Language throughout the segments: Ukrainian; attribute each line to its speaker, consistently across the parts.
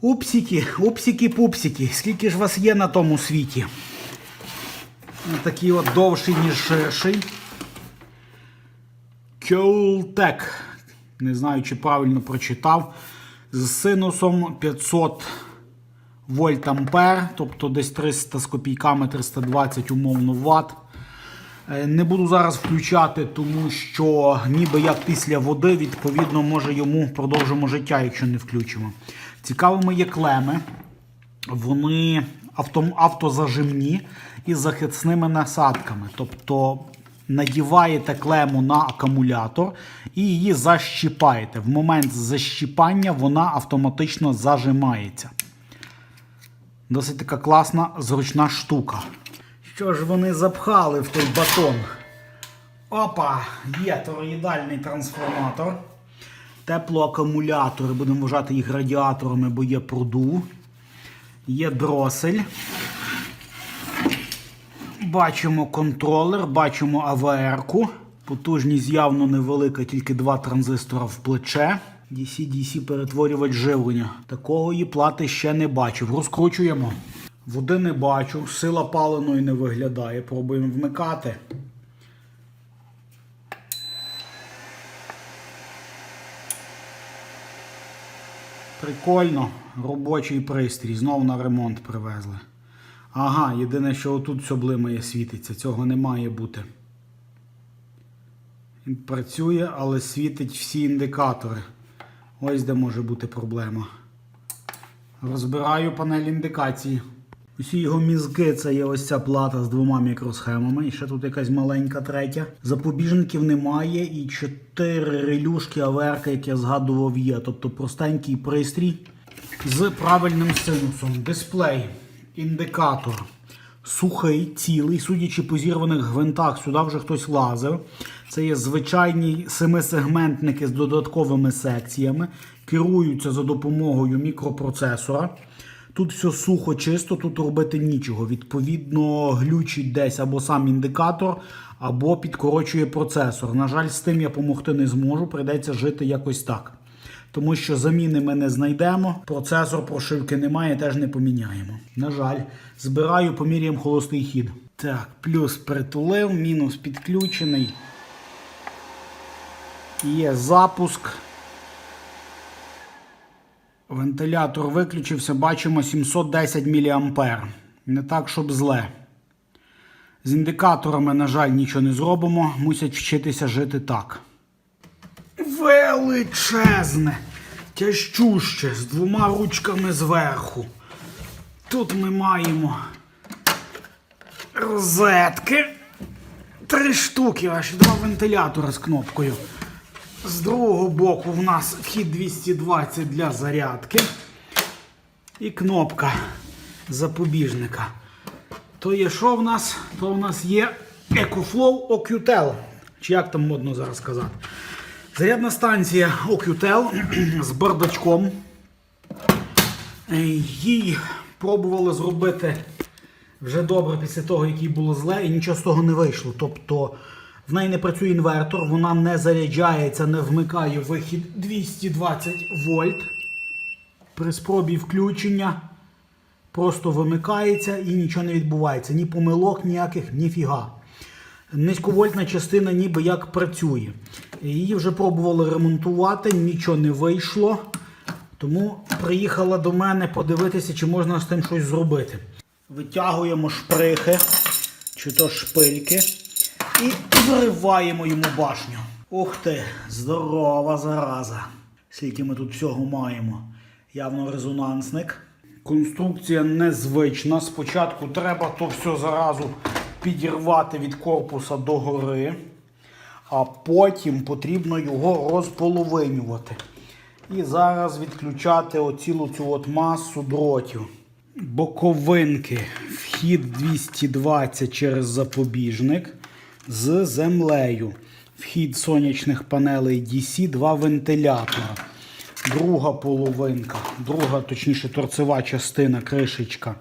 Speaker 1: Упсики, пупсики. Скільки ж вас є на тому світі? Такий от довший, ніж ширший. Кьолтек. Не знаю, чи правильно прочитав. З синусом 500 вольт ампер, тобто десь 300 з копійками 320 умовно ватт. Е, Не буду зараз включати, тому що ніби як після води, відповідно, може йому продовжимо життя, якщо не включимо. Цікавими є клеми. Вони авто, автозажимні із захисними насадками. Тобто надіваєте клему на акумулятор і її защіпаєте. В момент защіпання вона автоматично зажимається. Досить така класна, зручна штука. Що ж вони запхали в той батон? Опа! Є тороїдальний трансформатор. Теплоакумулятори, будемо вважати їх радіаторами, бо є продув. Є дросель. Бачимо контролер, бачимо АВР-ку. Потужність явно невелика, тільки два транзистора в плече. DC-DC перетворювач живлення. Такого її плати ще не бачив. Розкручуємо. Води не бачу, сила паленої не виглядає. Пробуємо вмикати. Прикольно, робочий пристрій. Знову на ремонт привезли. Ага, єдине, що отут все блимає світиться. Цього не має бути. Він працює, але світить всі індикатори. Ось де може бути проблема. Розбираю панель індикації. Усі його мізки це є ось ця плата з двома мікросхемами. І ще тут якась маленька третя. Запобіжників немає. І чотири релюшки аверка, як я згадував, є. Тобто простенький пристрій з правильним синусом. Дисплей, індикатор. Сухий, цілий, судячи по зірваних гвинтах, сюди вже хтось лазив. Це є звичайні семисегментники з додатковими секціями. Керуються за допомогою мікропроцесора. Тут все сухо, чисто, тут робити нічого. Відповідно, глючить десь або сам індикатор, або підкорочує процесор. На жаль, з тим я допомогти не зможу, прийдеться жити якось так. Тому що заміни ми не знайдемо, процесор прошивки немає, теж не поміняємо. На жаль, збираю, поміряємо холостий хід. Так, плюс притулив, мінус підключений. Є запуск. Вентилятор виключився, бачимо 710 мА. Не так, щоб зле. З індикаторами, на жаль, нічого не зробимо. Мусять вчитися жити так. Величезне, тяжчуще, з двома ручками зверху. Тут ми маємо розетки. Три штуки, аж два вентилятори з кнопкою. З другого боку в нас вхід 220 для зарядки. І кнопка запобіжника. То є що в нас? То в нас є EcoFlow OQTEL. Чи як там модно зараз сказати? Зарядна станція OQTEL з бардачком. Їй пробували зробити вже добре після того, як їй було зле, і нічого з того не вийшло. Тобто в неї не працює інвертор, вона не заряджається, не вмикає вихід 220 вольт. При спробі включення просто вимикається і нічого не відбувається. Ні помилок ніяких, ніфіга. Низьковольтна частина ніби як працює. Її вже пробували ремонтувати, нічого не вийшло. Тому приїхала до мене подивитися, чи можна з тим щось зробити. Витягуємо шприхи, чи то шпильки, і вириваємо йому башню. Ух ти, здорова зараза. Скільки ми тут всього маємо. Явно резонансник. Конструкція незвична. Спочатку треба то все заразу підірвати від корпуса до гори, а потім потрібно його розполовинювати. І зараз відключати оцілу цю от масу дротів. Боковинки. Вхід 220 через запобіжник з землею. Вхід сонячних панелей DC, два вентилятора. Друга половинка, друга, точніше, торцева частина, кришечка.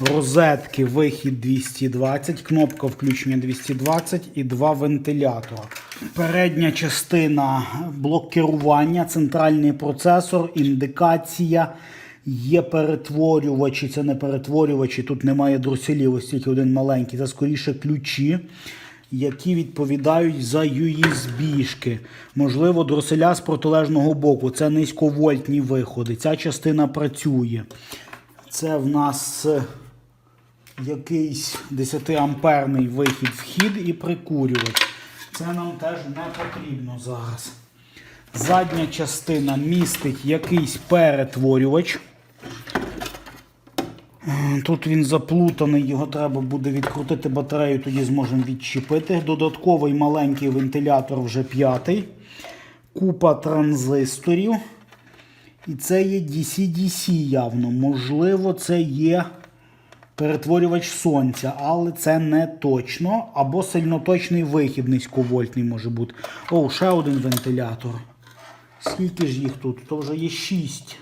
Speaker 1: Розетки, вихід 220, кнопка включення 220 і два вентилятора. Передня частина блок керування, центральний процесор, індикація. Є перетворювачі, це не перетворювачі, тут немає друселів, ось тільки один маленький. Це скоріше ключі, які відповідають за USB-шки. Можливо, дроселя з протилежного боку. Це низьковольтні виходи. Ця частина працює. Це в нас е, якийсь 10-амперний вихід вхід і прикурювач. Це нам теж не потрібно зараз. Задня частина містить якийсь перетворювач. Тут він заплутаний, його треба буде відкрутити батарею, тоді зможемо відчепити. Додатковий маленький вентилятор вже п'ятий. Купа транзисторів. І це є DC-DC явно. Можливо, це є перетворювач сонця, але це не точно. Або сильноточний вихід низьковольтний може бути. О, ще один вентилятор. Скільки ж їх тут? То вже є 6.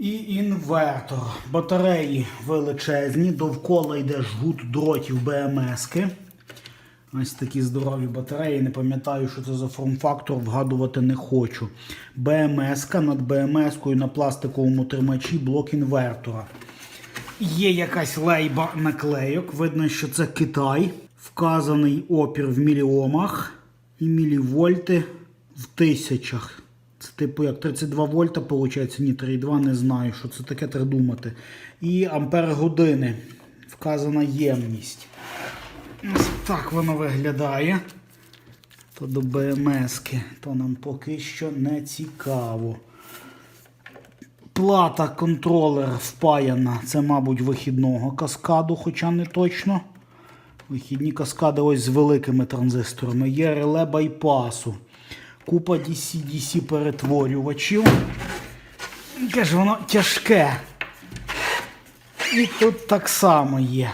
Speaker 1: І інвертор. Батареї величезні, довкола йде жгут дротів БМС-ки. Ось такі здорові батареї. Не пам'ятаю, що це за форм-фактор, вгадувати не хочу. БМС-ка над БМС-кою на пластиковому тримачі блок інвертора. Є якась лейба наклейок. Видно, що це Китай. Вказаний опір в міліомах і мілівольти в тисячах. Це типу як 32 вольта, виходить, ні, 3,2, не знаю, що це таке, треба думати. І ампер години. Вказана ємність. Ось так воно виглядає. То до БМСки, то нам поки що не цікаво. Плата контролера впаяна. Це, мабуть, вихідного каскаду, хоча не точно. Вихідні каскади ось з великими транзисторами. Є реле байпасу. Купа DC-DC перетворювачів. Яке ж воно тяжке. І тут так само є.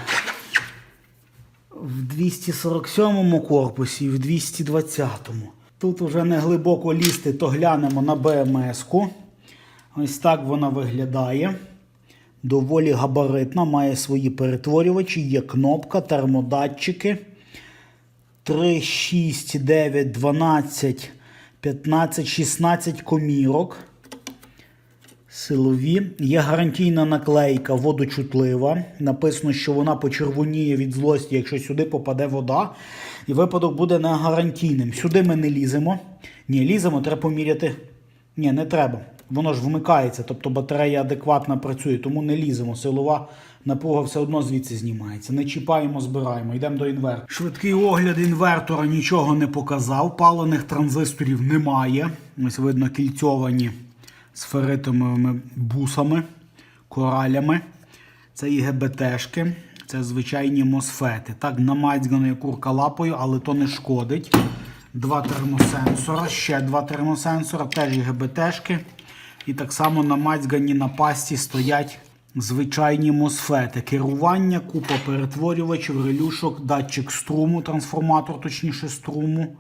Speaker 1: В 247 корпусі і в 220-му. Тут вже не глибоко лізти, то глянемо на БМС-ку. Ось так вона виглядає. Доволі габаритна, має свої перетворювачі, є кнопка, термодатчики. 3, 6, 9, 12, 15, 16 комірок. Силові. Є гарантійна наклейка водочутлива. Написано, що вона почервоніє від злості, якщо сюди попаде вода. І випадок буде не гарантійним. Сюди ми не ліземо. Ні, ліземо, треба поміряти. Ні, не треба. Воно ж вмикається, тобто батарея адекватно працює, тому не ліземо. Силова напруга все одно звідси знімається. Не чіпаємо, збираємо. Йдемо до інвертора. Швидкий огляд інвертора нічого не показав. Палених транзисторів немає. Ось видно кільцьовані сферитовими бусами, коралями. Це ІГБТшки, це звичайні мосфети. Так, намацьгано курка лапою, але то не шкодить. Два термосенсора, ще два термосенсора, теж ІГБТшки. І так само намацьгані на пасті стоять звичайні мосфети. Керування, купа перетворювачів, релюшок, датчик струму, трансформатор, точніше струму.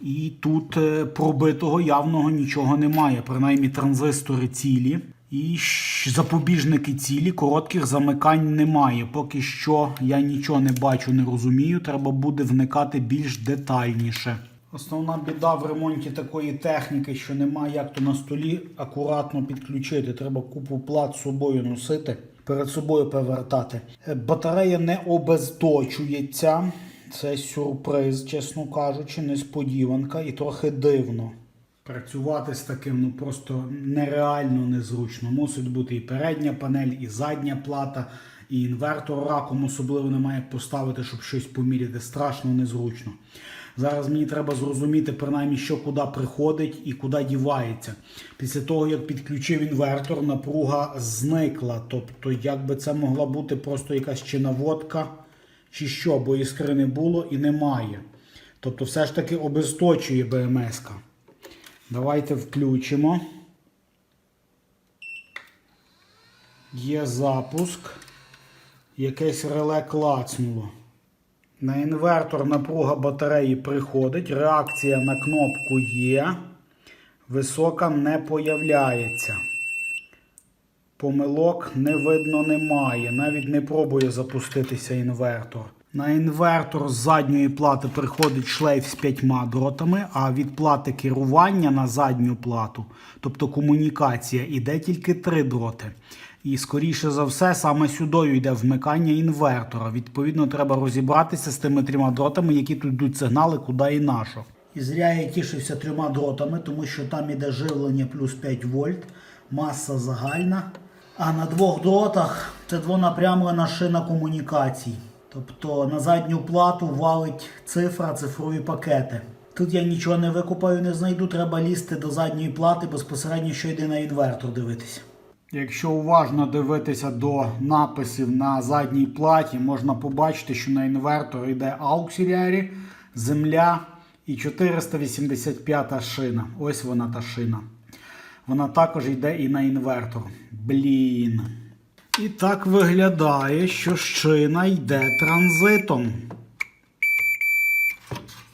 Speaker 1: І тут е, пробитого явного нічого немає. Принаймні транзистори цілі. І запобіжники цілі, коротких замикань немає. Поки що я нічого не бачу, не розумію. Треба буде вникати більш детальніше. Основна біда в ремонті такої техніки, що немає як то на столі акуратно підключити. Треба купу плат з собою носити, перед собою повертати. Е, Батарея не обезточується. Це сюрприз, чесно кажучи, несподіванка і трохи дивно. Працювати з таким ну просто нереально незручно. Мусить бути і передня панель, і задня плата, і інвертор раком особливо немає як поставити, щоб щось поміряти. Страшно незручно. Зараз мені треба зрозуміти, принаймні, що куди приходить і куди дівається. Після того, як підключив інвертор, напруга зникла. Тобто, як би це могла бути просто якась чи наводка, чи що, бо іскри не було і немає. Тобто, все ж таки обесточує БМС-ка. Давайте включимо. Є запуск. Якесь реле клацнуло. На інвертор напруга батареї приходить. Реакція на кнопку є. Висока не появляється. Помилок не видно немає. Навіть не пробує запуститися інвертор. На інвертор з задньої плати приходить шлейф з п'ятьма дротами, а від плати керування на задню плату, тобто комунікація, іде тільки три дроти. І скоріше за все, саме сюди йде вмикання інвертора. Відповідно, треба розібратися з тими трьома дротами, які тут йдуть сигнали, куди і на що. І зря я тішився трьома дротами, тому що там іде живлення плюс 5 вольт, маса загальна. А на двох дротах це двонапрямлена шина комунікацій. Тобто на задню плату валить цифра, цифрові пакети. Тут я нічого не викупаю, не знайду, треба лізти до задньої плати безпосередньо, що йде на інвертор дивитися. Якщо уважно дивитися до написів на задній платі, можна побачити, що на інвертор йде ауксілярі, земля і 485 шина. Ось вона та шина. Вона також йде і на інвертор. Блін. І так виглядає, що шина йде транзитом.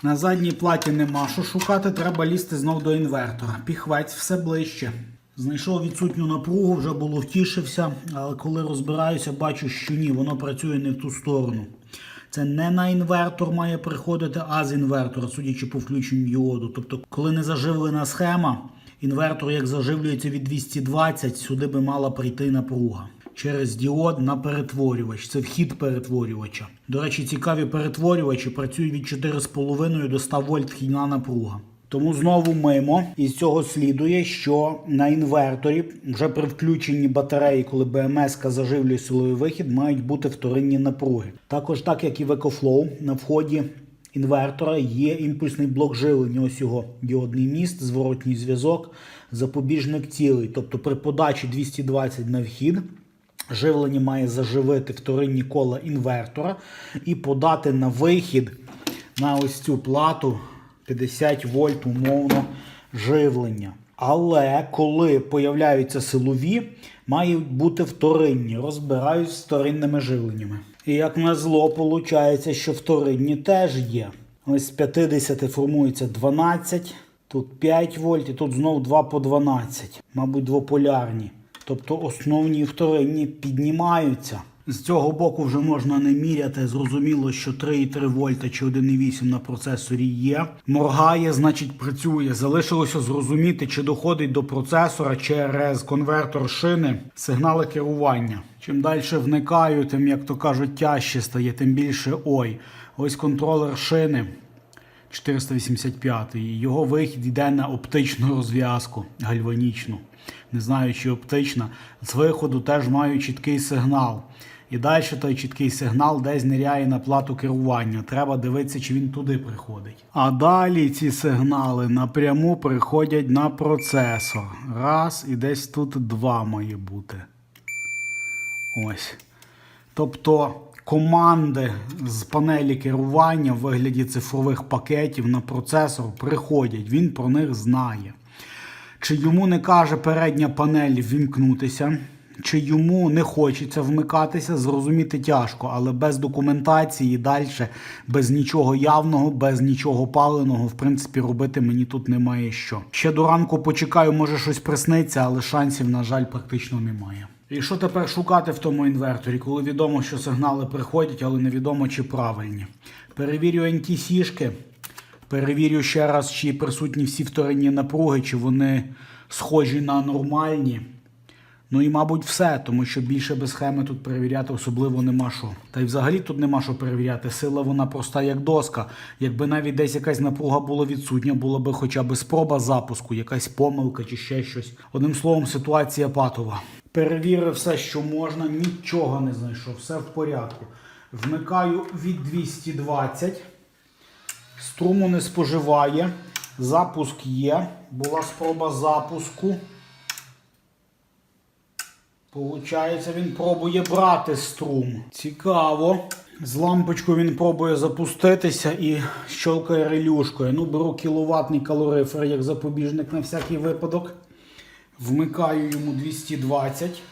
Speaker 1: На задній платі нема що шукати, треба лізти знов до інвертора. Піхвець все ближче. Знайшов відсутню напругу, вже було втішився, але коли розбираюся, бачу, що ні, воно працює не в ту сторону. Це не на інвертор має приходити, а з інвертора, судячи по включенню діоду. Тобто, коли не заживлена схема, інвертор як заживлюється від 220, сюди би мала прийти напруга. Через діод на перетворювач. Це вхід перетворювача. До речі, цікаві перетворювачі працюють від 4,5 до 100 вольт вхідна напруга. Тому знову мимо. І з цього слідує, що на інверторі вже при включенні батареї, коли БМС заживлює силовий вихід, мають бути вторинні напруги. Також, так як і в EcoFlow, на вході інвертора є імпульсний блок живлення. Ось його діодний міст, зворотній зв'язок, запобіжник цілий. Тобто при подачі 220 на вхід. Живлення має заживити вторинні кола інвертора і подати на вихід на ось цю плату 50 вольт умовно живлення. Але коли появляються силові, мають бути вторинні. Розбираюсь з вторинними живленнями. І як на зло, виходить, що вторинні теж є. Ось з 50 формується 12, тут 5 вольт і тут знов 2 по 12. Мабуть, двополярні. Тобто основні і вторинні піднімаються. З цього боку вже можна не міряти. Зрозуміло, що 3,3 вольта чи 1,8 на процесорі є. Моргає, значить працює. Залишилося зрозуміти, чи доходить до процесора через конвертор шини сигнали керування. Чим далі вникаю, тим, як то кажуть, тяжче стає, тим більше ой. Ось контролер шини. 485 Його вихід йде на оптичну розв'язку гальванічну. Не знаю, чи оптична. З виходу теж маю чіткий сигнал. І далі той чіткий сигнал десь ниряє на плату керування. Треба дивитися, чи він туди приходить. А далі ці сигнали напряму приходять на процесор. Раз, і десь тут два має бути. Ось. Тобто команди з панелі керування в вигляді цифрових пакетів на процесор приходять. Він про них знає. Чи йому не каже передня панель вімкнутися, чи йому не хочеться вмикатися, зрозуміти тяжко, але без документації далі, без нічого явного, без нічого паленого, в принципі, робити мені тут немає що. Ще до ранку почекаю, може щось присниться, але шансів, на жаль, практично немає. І що тепер шукати в тому інверторі, коли відомо, що сигнали приходять, але невідомо чи правильні. Перевірю NTC-шки, перевірю ще раз, чи присутні всі вторинні напруги, чи вони схожі на нормальні. Ну і, мабуть, все, тому що більше без схеми тут перевіряти особливо нема що. Та й взагалі тут нема що перевіряти. Сила вона проста як доска. Якби навіть десь якась напруга була відсутня, була би хоча б спроба запуску, якась помилка чи ще щось. Одним словом, ситуація патова. Перевірив все, що можна, нічого не знайшов, все в порядку. Вмикаю від 220. Струму не споживає. Запуск є. Була спроба запуску. Получається, він пробує брати струм. Цікаво. З лампочкою він пробує запуститися і щелкає релюшкою. Ну, беру кіловатний калорифер як запобіжник на всякий випадок. Вмикаю йому 220.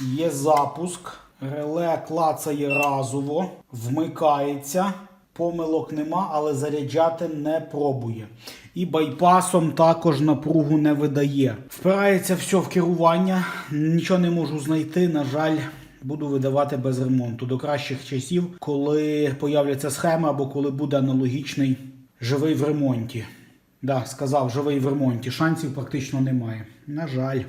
Speaker 1: Є запуск. Реле клацає разово. Вмикається. Помилок нема, але заряджати не пробує. І байпасом також напругу не видає. Впирається все в керування. Нічого не можу знайти. На жаль, буду видавати без ремонту. До кращих часів, коли появляться схеми або коли буде аналогічний живий в ремонті. Да, сказав, живий в ремонті. Шансів практично немає. На жаль.